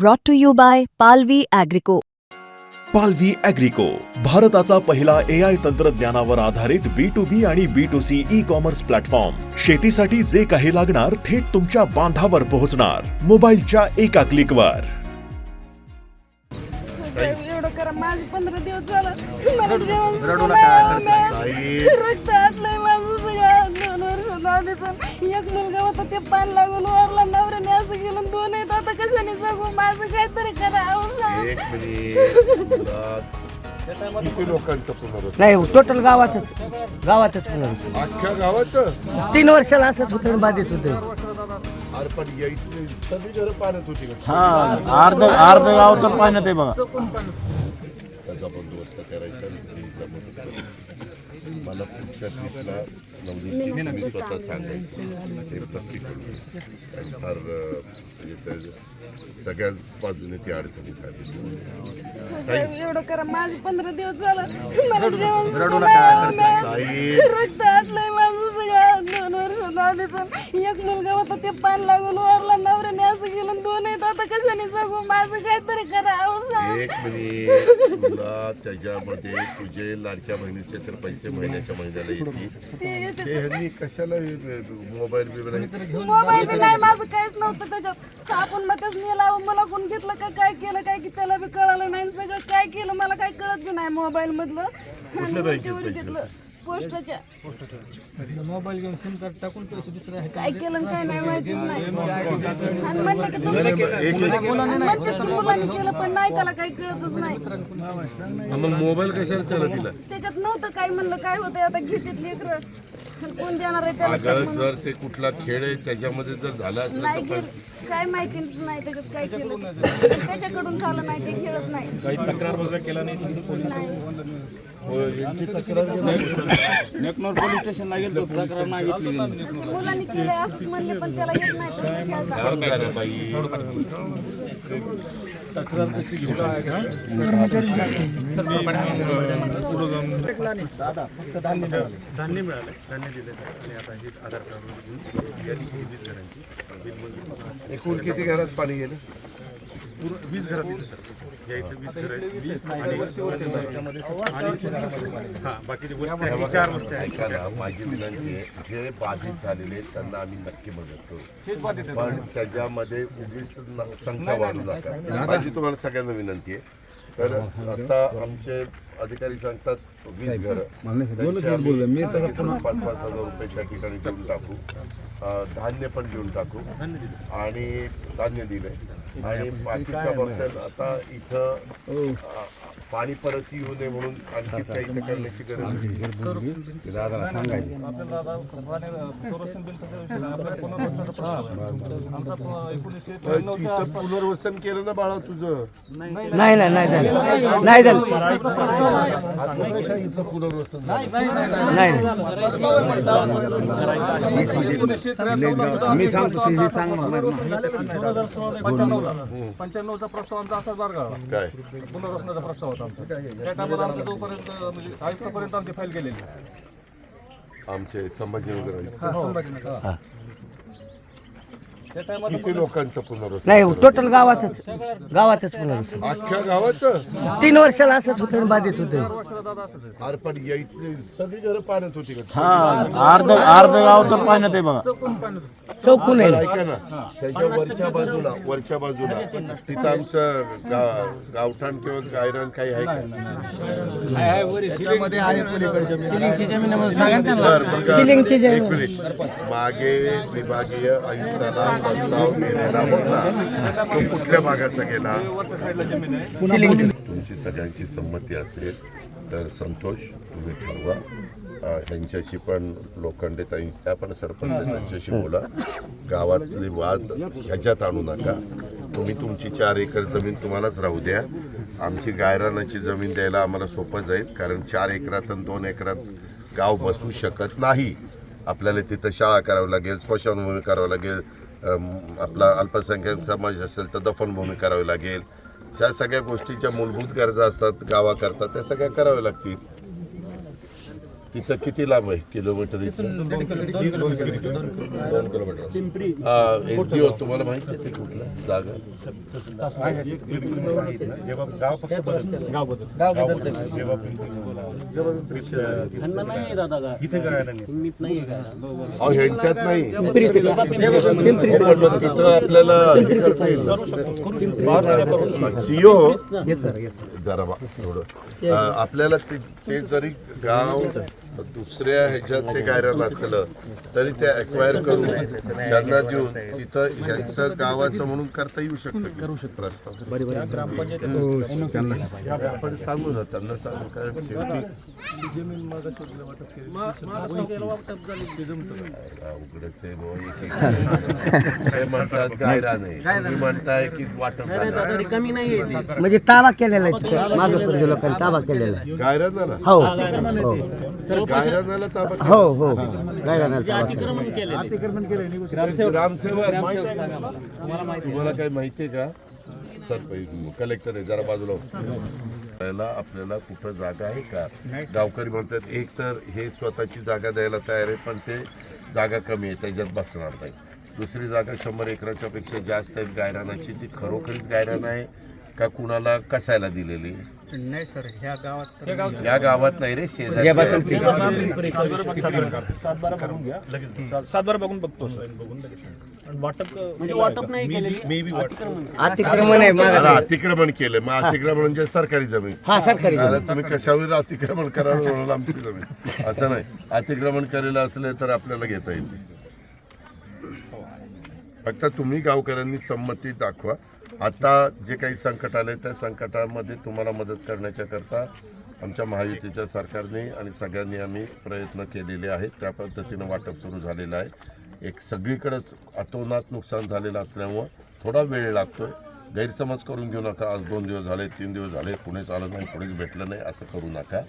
brought to you by Palvi Agrico. पालवी अॅग्रिको भारताचा पहिला ए आय तंत्रज्ञानावर आधारित बी टू बी आणि B to C e commerce platform शेतीसाठी जे काही लागणार थेट तुमच्या बांधावर पोहोचणार मोबाईलच्या एका क्लिकवर साहेब, एवढं करा माझे पंधरा दिवस झालं मला जेवण सुद्धा रडू नाही नका, आवडलं. ताई. रक्त आटलंय माझं सगळं दोन वर्ष आधीच एक मुलगा होता ते पान लागून वारला नवऱ्याने कशाने जगू माझं काहीतरी करा अहो साहेब. एक मिनिट. मुळात किती लोकांचं पुनर्वसन. नाही टोटल गावाचंच. गावाचंच पुनर्वसन. अख्ख्या गावाचं? तीन वर्षाला असंच होतं आणि बाधित होतं. अरे पण या इथली सगळी घरं पाण्यात होती का? हा अर्ध अर्ध गाव तर पाण्यात आहे बघा. त्याचा बंदोबस्त करायचा आणि करायची. मला पुढच्या ट्रिपला नवनीतची मी स्वतः सांगायचं हे नक्की करू. आणि फार म्हणजे त्या सगळ्याच बाजूने ती अडचणीत आली. साहेब, एवढं करा माझे पंधरा दिवस झालं. मला जेवण. ताई. आधीच एक मुलगा होता ते पान लागून वारला नवऱ्याने असं केलं दोन आहेत आता कशाने जगू? माझं काहीतरी करा अहो साहेब. एक मिनिट. तुला त्याच्यामध्ये तुझे लाडक्या बहिणीचे तर पैसे महिन्याच्या महिन्याला येतील. ते येते. ह्यांनी कशाला मोबाईल हे- मोबाईल नाही माझं काहीच नव्हतं त्याच्यात. आपण मग तेच नेला मला कोण घेतलं का काय केलं काय की त्याला बी कळालं नाही सगळं काय केलं मला काय कळत बी नाही मोबाईल मधलं आणि बँकेत वरच्यावर पैसे घेतलं पोस्टाच्या काय केलं आणि काय नाही माहितीच नाही. आणि म्हणलं की तुमचं एक म्हणतात की मुलांनी केलं पण नाही त्याला काही कळतच नाही. मग मोबाईल कशाला त्याला दिला? त्याच्यात नव्हतं काय म्हणलं काय होतंय आता घेतात लेकरं. कोण देणार आहे त्याला? जर ते कुठला खेळ आहे त्याच्यामध्ये जर झाला असलं नाही तर केलं काय माहितीच नाही त्याच्यात काय केलं. त्याच्याकडून झालं. नाही ते खेळत नाही. यांची तक्रार मुलांनी केलंय असंच म्हणले पण त्याला येत नाही तसं खेळता. काम करा बाई? तक्रार कशी घेऊ धान्य मिळालं. धान्य दिले आणि आता हे आधार कार्ड यादी वीस घरांची. बिल मंजूर एकूण किती घरात पाणी गेलं? वीस घरात दिले सर. या इथे वीस घर आहेत. वीस आणि हां बाकीचे वस्त्या आहेत, चार वस्त्या आहेत. ऐका ना माझी विनंती आहे जे बाधित झालेले आहेत, त्यांना आम्ही नक्की मदत करू. पण त्याच्यामध्ये उगीच न- संख्या वाढू नका. माझी तुम्हाला सगळ्यांना विनंती आहे. तर आता आमचे अधिकारी सांगतात वीस घरं. त्यांची आम्ही पाच पाच हजार रुपये त्या ठिकाणी देऊन टाकू. अं, धान्य पण देऊन टाकू. आणि धान्य दिले आणि बाकीच्या बाबतीत आता इथं अं, पाणी परत येऊ नये म्हणून आणखी काही इथं करण्याची गरज नाही. पुनर्वसन केलं ना बाळा तुझं? नाही नाही नाही. झालं. नाही झालं. पुनर्वसन? नाही मी सांगतो ते सांग पंच्याण्णवचा प्रस्ताव आमचा असाच बरं का काय? पुनर्वसनाचा प्रस्ताव. होता आमचा त्या टायमाला आमचा तोपर्यंत म्हणजे आयुक्तापर्यंत आमची फाईल गेलेली आमचे संभाजीनगर. त्या टायमाला किती लोकांचं पुनर्वसन नाही टोटल गावाचंच. गावाचंच पुनर्वसन. अख्ख्या गावाचं? तीन वर्षाला असंच होतं आणि बाधित होतं. अरे पण या इथली सगळी घरं पाण्यात होती का? हा अर्ध अर्ध गाव तर पाण्यात आहे बघा. चौकून आहे. ऐका ना त्याच्या वरच्या बाजूला वरच्या बाजूला. तिथं आमचं गा- गावठाण किंवा गायरान काही आहे का? बरं, मग सिलिंगची एक जमीन. मिनिट. मागे विभागीय आयुक्ताला प्रस्ताव गेलेला होता तो कुठल्या भागाचा गेला? तुमची सगळ्यांची संमती असेल तर संतोष तुम्ही ठरवा. ह्यांच्याशी पण लोखंडे ताई त्या पण सरपंच त्यांच्याशी बोला. गावातले वाद ह्याच्यात आणू नका. तुम्ही तुमची चार एकर जमीन तुम्हालाच राहू द्या. आमची गायरानाची जमीन द्यायला आम्हाला सोपं जाईल कारण चार एकरात आणि दोन एकरात गाव बसू शकत नाही. आपल्याला तिथं शाळा करावी लागेल स्मशानभूमी करावं लागेल आपला अल्पसंख्याक समाज असेल तर दफनभूमी करावी लागेल. ह्या सगळ्या गोष्टीच्या मूलभूत गरजा असतात गावाकरता त्या सगळ्या कराव्या लागतील. तिथं किती लांब आहे किलोमीटर दोन किलोमीटर एस डी ओ तुम्हाला माहीत असेल कुठलं जागा जेव्हा गाव फक्त बदलतं. गाव बदलतं. गाव बदलतं. जेव्हा पिंपरी बदलतं. इथे करायला नाही अहो ह्यांच्यात नाही हो, तिथं आपल्याला हे सीओ जरा बा थोडं आपल्याला ते ते जरी गाव दुसऱ्या ह्याच्यात ते गायरान असलं तरी ते अक्वायर करून त्यांना देऊन तिथं ह्यांचं गावाचं म्हणून करता येऊ शकतं करू शकतो. प्रस्ताव. आपण सांगू ना त्यांना सांगू कारण शेवटी म्हणतात गायरान आहे तुम्ही म्हणताय की वाटप झालं. म्हणजे ताबा केलेला आहे. लोकांनी ताबा केलेला आहे. गायरानाला हो. हो गायरानाला ताबा हो हो. गायरानाला ताबा केलेला. ग्रामसेवक तुम्हाला काय माहितीये का? सर कलेक्टर आहे जरा बाजूला हो. त्याला आपल्याला कुठं जागा आहे का? गावकरी म्हणतात एक तर हे स्वतःची जागा द्यायला तयार आहे पण ते जागा कमी आहे त्याच्यात बसणार नाही. दुसरी जागा शंभर एकराच्या पेक्षा जास्त आहे गायरानाची ती खरोखरीच गायरान आहे का कुणाला कसायला दिलेली? नाही सर ह्या गावात या गावात नाही. रे शेजारी सातबारा बघून बघतो. सर बघून लगेच वाटप म्हणजे वाटप नाही केलेली. मे बी वाटप अतिक्रमण आहे अतिक्रमण केलं मग अतिक्रमण म्हणजे सरकारी जमीन. हा सरकारी आता तुम्ही कशावर अतिक्रमण करायला म्हणून आमची जमीन? असं नाही. अतिक्रमण केलेलं असले तर आपल्याला घेता येते. फक्त तुम्ही गावकऱ्यांनी संमती दाखवा. आता जे काही संकट आले त्या संकटामध्ये तुम्हाला मदत करण्याच्या करता आमच्या महायुतीच्या सरकारने आणि सगळ्यांनी आम्ही प्रयत्न केलेले आहेत. त्या पद्धतीनं वाटप सुरू झालेलं आहे. एक सगळीकडंच अतोनात नुकसान झालेलं असल्यामुळं थोडा वेळ लागतोय. गैरसमज करून घेऊ नका. आज दोन दिवस झाले तीन दिवस झाले. कुणीच आलं नाही कुणीच भेटलं नाही असं करू नका.